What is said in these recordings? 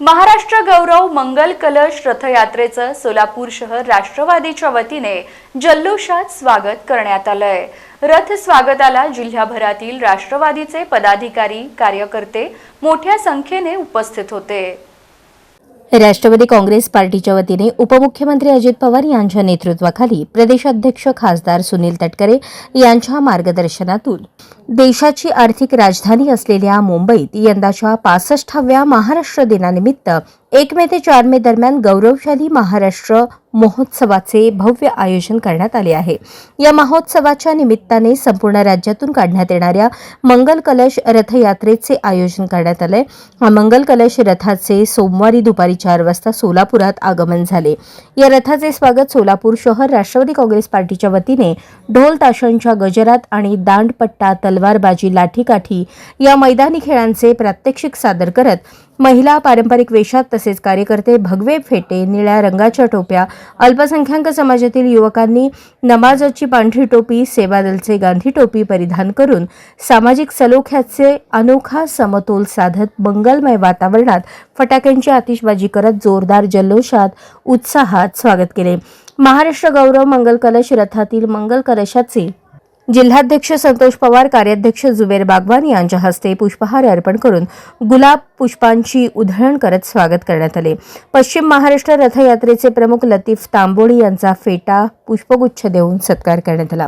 महाराष्ट्र गौरव मंगल कलश रथयात्रेचं सोलापूर शहर राष्ट्रवादीच्या वतीने जल्लोषात स्वागत करण्यात आलंय. रथ स्वागताला जिल्ह्याभरातील राष्ट्रवादीचे पदाधिकारी कार्यकर्ते मोठ्या संख्येने उपस्थित होते. राष्ट्रवादी काँग्रेस पार्टीच्या वतीने उपमुख्यमंत्री अजित पवार यांच्या नेतृत्वाखाली प्रदेशाध्यक्ष खासदार सुनील तटकरे यांच्या मार्गदर्शनातून देशाची आर्थिक राजधानी असलेल्या मुंबईत यंदाच्या पासष्टाव्या महाराष्ट्र दिनानिमित्त एक मे ते चार मे दरम्यान गौरवशाली महाराष्ट्र महोत्सवाचे भव्य आयोजन करण्यात आले आहे. या महोत्सवाच्या निमित्ताने संपूर्ण राज्यातून काढण्यात येणाऱ्या मंगल कलश रथयात्रेचे आयोजन करण्यात आलं. हा मंगल कलश रथाचे सोमवारी दुपारी चार वाजता सोलापुरात आगमन झाले. या रथाचे स्वागत सोलापूर शहर राष्ट्रवादी काँग्रेस पार्टीच्या वतीने ढोल ताशांच्या गजरात आणि दांडपट्टा तलवारबाजी लाठीकाठी या मैदानी खेळांचे प्रात्यक्षिक सादर करत महिला पारंपरिक वेशात तसेच कार्यकर्ते भगवे फेटे निळ्या रंगाच्या टोप्या अल्पसंख्याक समाजातील युवकांनी नमाजाची पांढरी टोपी सेवादलचे गांधी टोपी परिधान करून सामाजिक सलोख्याचे अनोखा समतोल साधत मंगलमय वातावरणात फटाक्यांची आतिषबाजी करत जोरदार जल्लोषात उत्साहात स्वागत केले. महाराष्ट्र गौरव मंगल कलश रथातील मंगल कलशाचे जिल्हाध्यक्ष संतोष पवार कार्याध्यक्ष जुबेर बागवान यांच्या हस्ते पुष्पहार अर्पण करून गुलाब पुष्पांची उधळण करत स्वागत करण्यात आले. पश्चिम महाराष्ट्र रथयात्रेचे प्रमुख लतीफ तांबोळी यांचा फेटा पुष्पगुच्छ देऊन सत्कार करण्यात आला.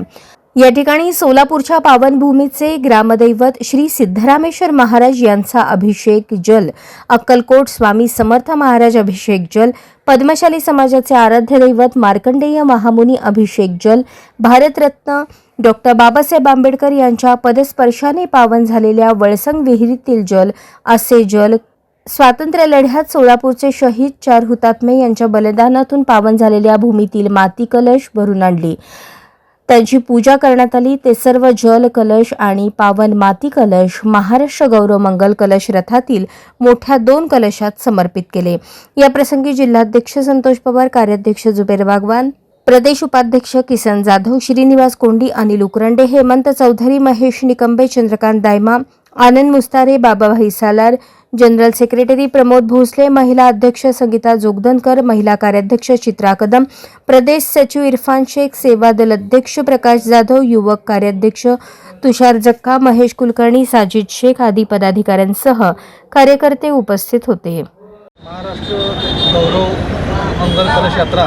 या ठिकाणी सोलापूरच्या पावनभूमीचे ग्रामदैवत श्री सिद्धरामेश्वर महाराज यांचा अभिषेक जल अक्कलकोट स्वामी समर्थ महाराज अभिषेक जल पद्मशाली समाजाचे आराध्य दैवत मार्कंडेय महामुनी अभिषेक जल भारतरत्न डॉक्टर बाबासाहेब आंबेडकर यांच्या पदस्पर्शाने पावन झालेल्या वळसंग विहिरीतील जल असे जल स्वातंत्र्य लढ्यात सोलापूरचे शहीद चार हुतात्मे यांच्या बलिदानातून पावन झालेल्या भूमीतील माती कलश भरून आणली. त्यांची पूजा करण्यात आली. ते सर्व जल कलश आणि पावन माती कलश महाराष्ट्र गौरव मंगल कलश रथातील मोठ्या दोन कलशात समर्पित केले. या प्रसंगी जिल्हाध्यक्ष संतोष पवार कार्याध्यक्ष जुबेर बागवान प्रदेश उपाध्यक्ष किसन जाधव श्रीनिवास कोंडी अनिल उकरंडे हेमंत चौधरी महेश निकंबे चंद्रकांत दायमा आनंद मुस्तारे बाबाभाई सालार जनरल सेक्रेटरी प्रमोद भोसले महिला अध्यक्ष संगीता जोगदनकर महिला कार्याध्यक्ष चित्रा कदम प्रदेश सचिव इरफान शेख सेवा दल अध्यक्ष प्रकाश जाधव युवक कार्याध्यक्ष तुषार जक्का महेश कुलकर्णी साजिद शेख आदी पदाधिकाऱ्यांसह कार्यकर्ते उपस्थित होते. महाराष्ट्र गौरव मंगल कलश यात्रा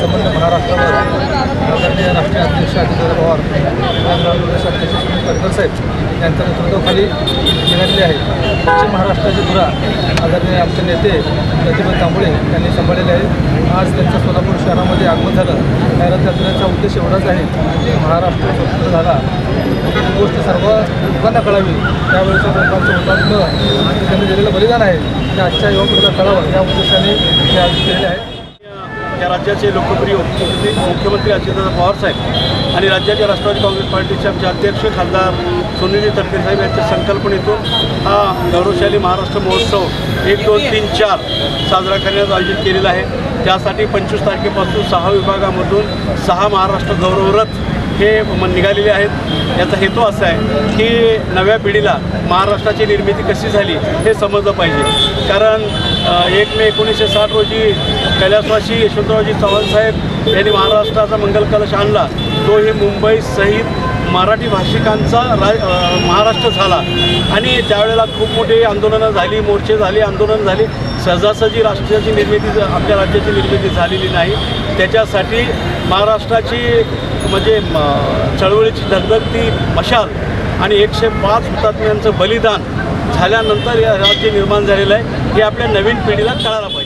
संबंध महाराष्ट्रावर आदरणीय राष्ट्रीय अध्यक्ष अजितदादा पवार प्रदेश अध्यक्ष सुनील तटकर साहेब यांच्या नेतृत्वाखाली निघालेली आहे. पश्चिम महाराष्ट्राचे धुरा आदरणीय आमचे नेते प्रतिभा तांबोळे यांनी सांभाळलेले आहे. आज त्यांचं सोलापूर शहरामध्ये आगमन झालं. या रथयात्रेचा उद्देश एवढाच आहे की महाराष्ट्र स्वतंत्र झाला. ही गोष्ट सर्व लोकांना कळावी. त्यावेळेचं लोकांचं हुतात्म आणि त्यांनी दिलेलं बलिदान आहे. ते आजच्या युवा पिढीला कळावं. या उद्देशाने हे आज केलेले आहे. या राज्याचे लोकप्रिय मुख्यमंत्री अजितदादा पवार साहेब आणि राज्याच्या राष्ट्रवादी काँग्रेस पार्टीचे आमचे अध्यक्ष खासदार सुनील तटकरे साहेब यांच्या संकल्पनेतून हा गौरवशाली महाराष्ट्र महोत्सव एक दोन तीन चार साजरा करण्यात आयोजित केलेला आहे. त्यासाठी पंचवीस तारखेपासून सहा विभागामधून सहा महाराष्ट्र गौरवरथ हे निघालेले आहेत. याचा हेतू असा आहे की नव्या पिढीला महाराष्ट्राची निर्मिती कशी झाली हे समजलं पाहिजे. कारण एक मे एकोणीसशे साठ रोजी कैलासवासी यशवंतरावजी चव्हाण साहेब यांनी महाराष्ट्राचा मंगल कलश आणला. तो हे मुंबई सहित मराठी भाषिकांचा रा महाराष्ट्र झाला. आणि त्यावेळेला खूप मोठी आंदोलनं झाली मोर्चे झाले आंदोलन झाली. सहजासहजी राष्ट्राची निर्मिती आपल्या राज्याची निर्मिती झालेली नाही. त्याच्यासाठी महाराष्ट्राची म्हणजे चळवळीची धगधगती मशाल आणि एकशे पाच हुतात्म्यांचं बलिदान झाल्यानंतर या राज्य निर्माण झालेलं आहे. हे आपल्या नवीन पिढीला कळायला पाहिजे.